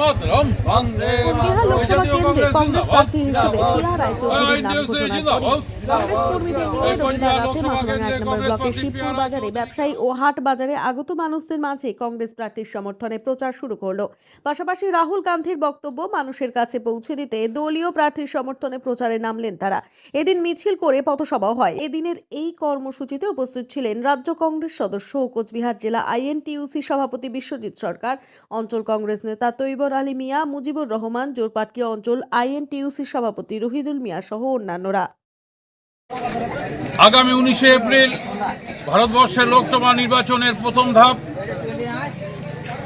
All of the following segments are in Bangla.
মাতরম কোচবিহার লোকসভা কেন্দ্রে কংগ্রেস প্রার্থী হিসেবে প্রিয়া রায়চৌধুরীর নাম ঘোষণার পরে কংগ্রেস কর্মীদের নিয়ে রবিবার রাতে মাথাভাঙা এক নম্বর ব্লকের শিবপুর বাজারে ব্যবসায়ী ও হাট বাজারে আগত মানুষদের মাঝে কংগ্রেস প্রার্থীর সমর্থনে প্রচার শুরু করল। পাশাপাশি রাহুল গান্ধীর বক্তব্য মানুষের কাছে পৌঁছে দিতে দলীয় প্রার্থীর সমর্থনে প্রচারে নামলেন তারা। এদিন মিছিল করে পথসভাও হয়। এদিনের এই কর্মসূচিতে উপস্থিত ছিলেন রাজ্য কংগ্রেস সদস্য ও কোচবিহার জেলা আইএনটিইউসি সভাপতি বিশ্বজিৎ সরকার অঞ্চল কংগ্রেস নেতা তৈবর আলী মিয়া মুজিবুর রহমান জোরপাটকি অঞ্চল আইএনটিইউসি সভাপতি রহিদুল মিয়া সহ অন্যান্যরা। আগামী উনিশে এপ্রিল ভারতবর্ষের লোকসভা নির্বাচনের প্রথম ধাপ।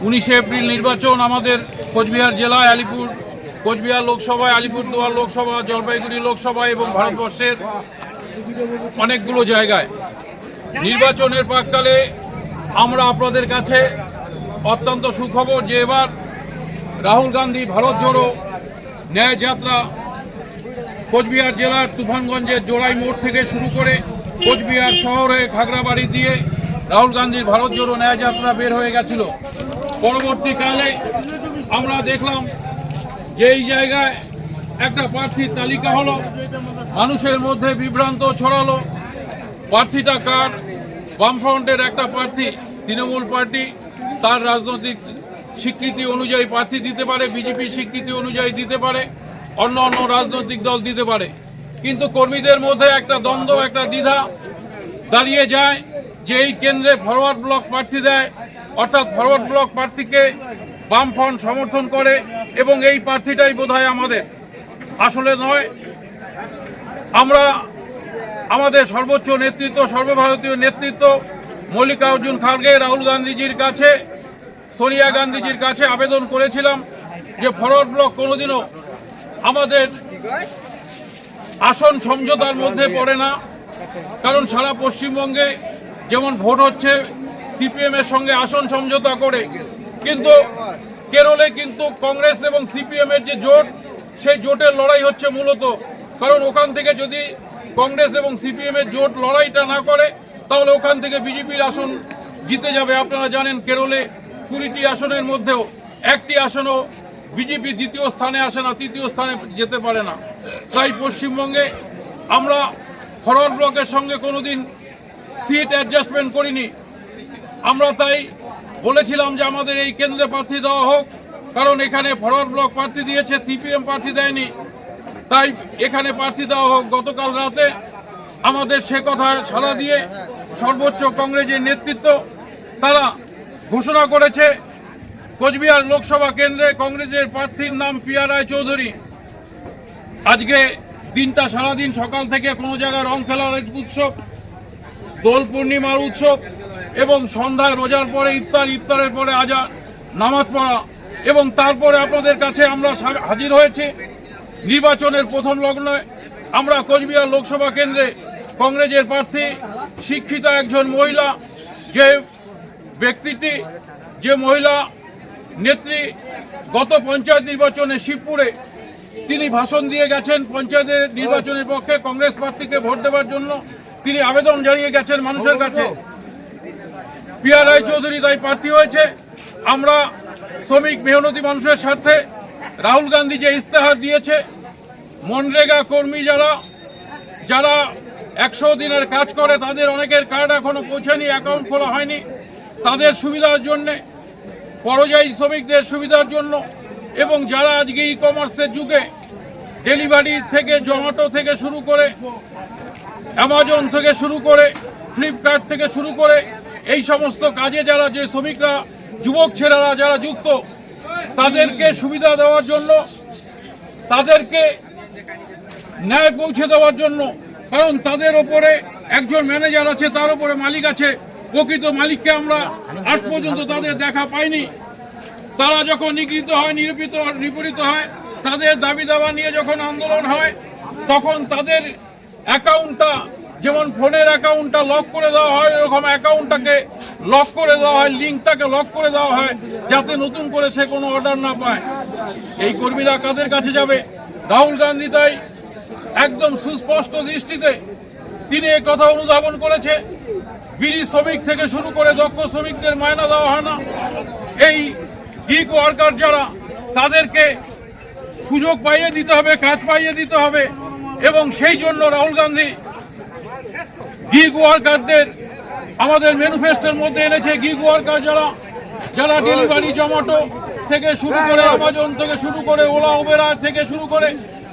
উনিশে এপ্রিল নির্বাচন আমাদের কোচবিহার জেলায় আলিপুর, কোচবিহার লোকসভায়, আলিপুরদুয়ার লোকসভা, জলপাইগুড়ি লোকসভা এবং ভারতবর্ষের অনেকগুলো জায়গায়। নির্বাচনের প্রাককালে আমরা আপনাদের কাছে অত্যন্ত সুখবর যে এবার রাহুল গান্ধী ভারত জোড়ো ন্যায় যাত্রা কোচবিহার জেলার তুফানগঞ্জের জোড়াই মোড় থেকে শুরু করে কোচবিহার শহরে খাগড়াবাড়ি দিয়ে রাহুল গান্ধীর ভারত জোড়ো ন্যায় যাত্রা বের হয়ে গেছিল। পরবর্তীকালে আমরা দেখলাম যে এই জায়গায় একটা প্রার্থীর তালিকা হলো, মানুষের মধ্যে বিভ্রান্ত ছড়ালো। প্রার্থীটা কার? বামফ্রন্টের একটা প্রার্থী, তৃণমূল পার্টি, তার রাজনৈতিক স্বীকৃতি অনুযায়ী প্রার্থী দিতে পারে, বিজেপি স্বীকৃতি অনুযায়ী দিতে পারে, অন্য অন্য রাজনৈতিক দল দিতে পারে। কিন্তু কর্মীদের মধ্যে একটা দ্বন্দ্ব, একটা দ্বিধা দাঁড়িয়ে যায় যে এই কেন্দ্রে ফরওয়ার্ড ব্লক প্রার্থী দেয়, অর্থাৎ ফরওয়ার্ড ব্লক প্রার্থীকে বামফ্রন্ট সমর্থন করে এবং এই প্রার্থীটাই বোধহয় আমাদের। আসলে নয়, আমরা আমাদের সর্বোচ্চ নেতৃত্ব, সর্বভারতীয় নেতৃত্ব মল্লিকার্জুন খাড়গে রাহুল গান্ধীজির কাছে সোনিয়া গান্ধীজির কাছে আবেদন করেছিলাম যে ফরওয়ার্ড ব্লক কোনোদিনও আমাদের আসন সমঝোতার মধ্যে পড়ে না। কারণ সারা পশ্চিমবঙ্গে যেমন ভোট হচ্ছে, সিপিএম এর সঙ্গে আসন সমঝোতা করে, কিন্তু কেরলে কিন্তু কংগ্রেস এবং সিপিএম এর যে জোট, সেই জোটের লড়াই হচ্ছে মূলত। কারণ ওখান থেকে যদি কংগ্রেস এবং সিপিএম এর জোট লড়াইটা না করে, তাহলে ওখান থেকে বিজেপির আসন জিতে যাবে। আপনারা জানেন কেরলে কুড়িটি আসনের মধ্যেও একটি আসনও বিজেপি দ্বিতীয় স্থানে আসে না, তৃতীয় স্থানে যেতে পারে না। তাই পশ্চিমবঙ্গে আমরা ফরওয়ার্ড ব্লকের সঙ্গে কোনোদিন সিট অ্যাডজাস্টমেন্ট করিনি। আমরা তাই বলেছিলাম যে আমাদের এই কেন্দ্রে প্রার্থী দেওয়া হোক, কারণ এখানে ফরওয়ার্ড ব্লক প্রার্থী দিয়েছে, সিপিএম প্রার্থী দেয়নি। তাই এখানে প্রার্থী দেওয়া হোক, গতকাল রাতে আমাদের সে কথা সাড়া দিয়ে সর্বোচ্চ কংগ্রেসের নেতৃত্ব, তারা ঘোষণা করেছে কোচবিহার লোকসভা কেন্দ্রে কংগ্রেসের প্রার্থীর নাম পিয়া রায় চৌধুরী আজকে দিনটা সারাদিন সকাল থেকে কোনো জায়গায় রং খেলার উৎসব, দোল পূর্ণিমার উৎসব এবং সন্ধ্যায় রোজার পরে ইফতার, ইফতারের পরে আজা, নামাজ পড়া এবং তারপরে আপনাদের কাছে আমরা হাজির হয়েছি। নির্বাচনের প্রথম লগ্নে আমরা কোচবিহার লোকসভা কেন্দ্রে কংগ্রেসের প্রার্থী, শিক্ষিতা একজন মহিলা যে ব্যক্তিটি যে মহিলা নেত্রী গত পঞ্চায়েত নির্বাচনে শিবপুরে তিনি ভাষণ দিয়ে গেছেন পঞ্চায়েতের নির্বাচনের পক্ষে কংগ্রেস প্রার্থীকে ভোট দেওয়ার জন্য। তিনি আবেদন জানিয়ে গেছেন মানুষের কাছে। পিয়া চৌধুরী তাই প্রার্থী হয়েছে। আমরা শ্রমিক মেহনতি মানুষের স্বার্থে রাহুল গান্ধী যে ইস্তেহার দিয়েছে, মনরেগা কর্মী যারা যারা একশো দিনের কাজ করে, তাদের অনেকের কার্ড এখনও পৌঁছায়নি অ্যাকাউন্ট খোলা হয়নি। তাদের সুবিধার জন্যে, পরযায়ী শ্রমিকদের সুবিধার জন্য, এবং যারা আজকে ই কমার্সের যুগে ডেলিভারি থেকে জোম্যাটো থেকে শুরু করে অ্যামাজন থেকে শুরু করে ফ্লিপকার্ট থেকে শুরু করে, এই সমস্ত কাজে যারা যে শ্রমিকরা, যুবক ছেলেরা যারা যুক্ত, তাদেরকে সুবিধা দেওয়ার জন্য, তাদেরকে ন্যায় পৌঁছে দেওয়ার জন্য, কারণ তাদের ওপরে একজন ম্যানেজার আছে, তার উপরে মালিক আছে প্রকৃত মালিককে আমরা আজ পর্যন্ত তাদের দেখা পাইনি। তারা যখন নিগৃহীত হয়, নিরূপিত, নিপীড়িত হয়, তাদের দাবি দাবা নিয়ে যখন আন্দোলন হয়, তখন তাদের অ্যাকাউন্টটা যেমন ফোনের অ্যাকাউন্টটা লক করে দেওয়া হয় এরকম অ্যাকাউন্টটাকে লক করে দেওয়া হয়, লিঙ্কটাকে লক করে দেওয়া হয়, যাতে নতুন করে সে কোনো অর্ডার না পায়। এই কর্মীরা কাদের কাছে যাবে? রাহুল গান্ধী তাই একদম সুস্পষ্ট দৃষ্টিতে তিনি কথা অনুধাবন করেছে। বিড়ি শ্রমিক থেকে শুরু করে দক্ষ শ্রমিকদের মায়না দেওয়া হয় না। এই গিগ ওয়ার্কার যারা, তাদেরকে সুযোগ পাইয়ে দিতে হবে কাজ পাইয়ে দিতে হবে এবং সেই জন্য রাহুল গান্ধী গিগ ওয়ার্কারদের আমাদের ম্যানিফেস্টোর মধ্যে এনেছে গিগ ওয়ার্কার যারা যারা ডেলিভারি জমাটো থেকে শুরু করে আমাজন থেকে শুরু করে ওলা উবেরা থেকে শুরু করে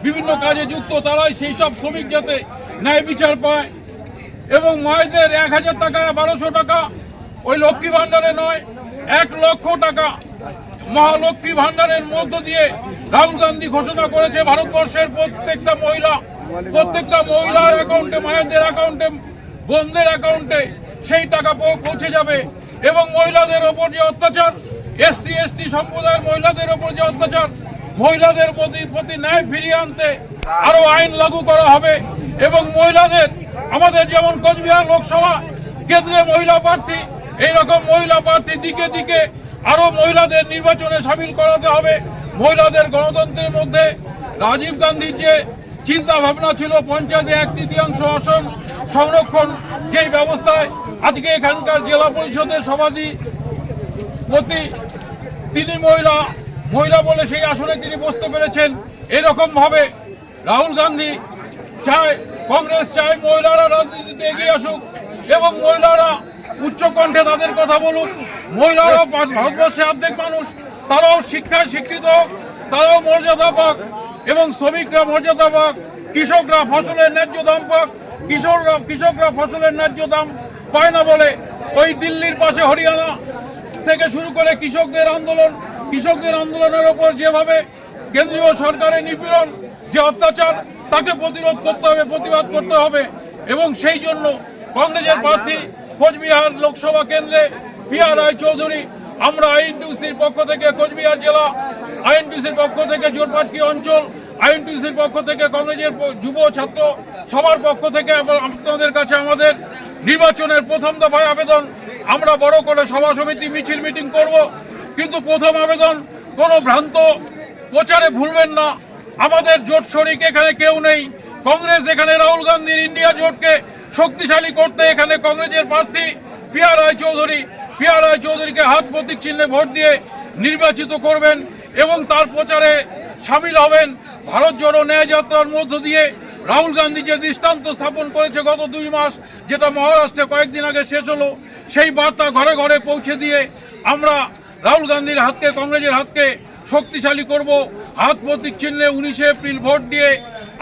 বিভিন্ন কাজে যুক্ত, তারাই সেই সব শ্রমিক যাতে ন্যায় বিচার পায়। এবং মায়েদের এক হাজার টাকা, বারোশো টাকা, ওই লক্ষ্মী ভাণ্ডারে নয়, এক লক্ষ টাকা মহালক্ষ্মী ভাণ্ডারের মধ্য দিয়ে রাহুল গান্ধী ঘোষণা করেছে ভারতবর্ষের প্রত্যেকটা মহিলা, প্রত্যেকটা মহিলার অ্যাকাউন্টে মায়েদের অ্যাকাউন্টে বোনদের অ্যাকাউন্টে সেই টাকা পৌঁছে যাবে। এবং মহিলাদের ওপর যে অত্যাচার, এসসি, এসটি সম্প্রদায়ের মহিলাদের ওপর যে অত্যাচার মহিলাদের প্রতি প্রতি ন্যায় ফিরিয়ে আনতে আরও আইন লাগু করা হবে এবং মহিলাদের, আমাদের যেমন কোচবিহার লোকসভা কেন্দ্রে মহিলা প্রার্থী, এইরকম মহিলা প্রার্থী দিকে দিকে আরও মহিলাদের নির্বাচনে সামিল করাতে হবে। মহিলাদের গণতন্ত্রের মধ্যে রাজীব গান্ধীর যে চিন্তা ভাবনা ছিল, পঞ্চায়েতে এক তৃতীয়াংশ আসন সংরক্ষণ, যেই ব্যবস্থায় আজকে এখানকার জেলা পরিষদের সভাপতি প্রতি তিনি মহিলা মহিলা বলে সেই আসনে তিনি বসতে পেরেছেন। এরকম ভাবে রাহুল গান্ধী চায়, কংগ্রেস চায়, মহিলারা রাজনীতিতে এগিয়ে আসুক এবং মহিলারা উচ্চ কণ্ঠে তাদের কথা বলুক। মহিলারাও ভারতবর্ষে অর্ধেক মানুষ, তারাও শিক্ষায় শিক্ষিত হোক, তারাও মর্যাদা পাক এবং শ্রমিকরা মর্যাদা পাক, কৃষকরা ফসলের ন্যায্য দাম পাক, কৃষকরা কৃষকরা ফসলের ন্যায্য দাম পায় না বলে ওই দিল্লির পাশে হরিয়ানা থেকে শুরু করে কৃষকদের আন্দোলন কৃষকদের আন্দোলনের ওপর যেভাবে কেন্দ্রীয় সরকারের নিপীড়ন, যে অত্যাচার, তাকে প্রতিরোধ করতে হবে, প্রতিবাদ করতে হবে। এবং সেই জন্য কংগ্রেসের প্রার্থী কোচবিহার লোকসভা কেন্দ্রে পিয়া রায় চৌধুরী আমরা আইএনটিউসির পক্ষ থেকে কোচবিহার জেলা, আইএনটিউসির পক্ষ থেকে জোরপাটকি অঞ্চল, আইএনটিউসির পক্ষ থেকে কংগ্রেসের যুব ছাত্র সবার পক্ষ থেকে আপনাদের কাছে আমাদের নির্বাচনের প্রথম দফায় আবেদন। আমরা বড় করে সভা সমিতি মিছিল মিটিং করব। কিন্তু প্রথম আবেদন কোনো ভ্রান্ত, প্রচারে ভুলবেন না। আমাদের জোট শরিক এখানে কেউ নেই। কংগ্রেস এখানে রাহুল গান্ধীর ইন্ডিয়া জোটকে শক্তিশালী করতে এখানে কংগ্রেসের প্রার্থী পিয়া রায় চৌধুরী। পিয়া রায় চৌধুরীকে হাত প্রতীক চিহ্নে ভোট দিয়ে নির্বাচিত করবেন এবং তার প্রচারে সামিল হবেন ভারত জোড়ো ন্যায় যাত্রার মধ্য দিয়ে। রাহুল গান্ধী যে দৃষ্টান্ত স্থাপন করেছে গত দুই মাস, যেটা মহারাষ্ট্রে কয়েকদিন আগে শেষ হলো, সেই বার্তা ঘরে ঘরে পৌঁছে দিয়ে আমরা রাহুল গান্ধীর হাতকে, কংগ্রেসের হাতকে শক্তিশালী করব। হাত প্রতীক চিহ্নে উনিশে এপ্রিল ভোট দিয়ে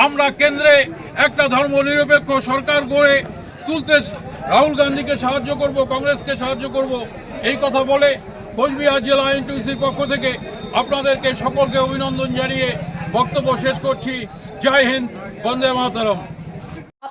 আমরা কেন্দ্রে একটা ধর্মনিরপেক্ষ সরকার গড়ে তুলতে রাহুল গান্ধীকে সাহায্য করব, কংগ্রেসকে সাহায্য করব। এই কথা বলে কোচবিহার জেলা এনটিসির পক্ষ থেকে আপনাদেরকে সকলকে অভিনন্দন জানিয়ে বক্তব্য শেষ করছি। জয় হিন্দ, বন্দে মাতরম।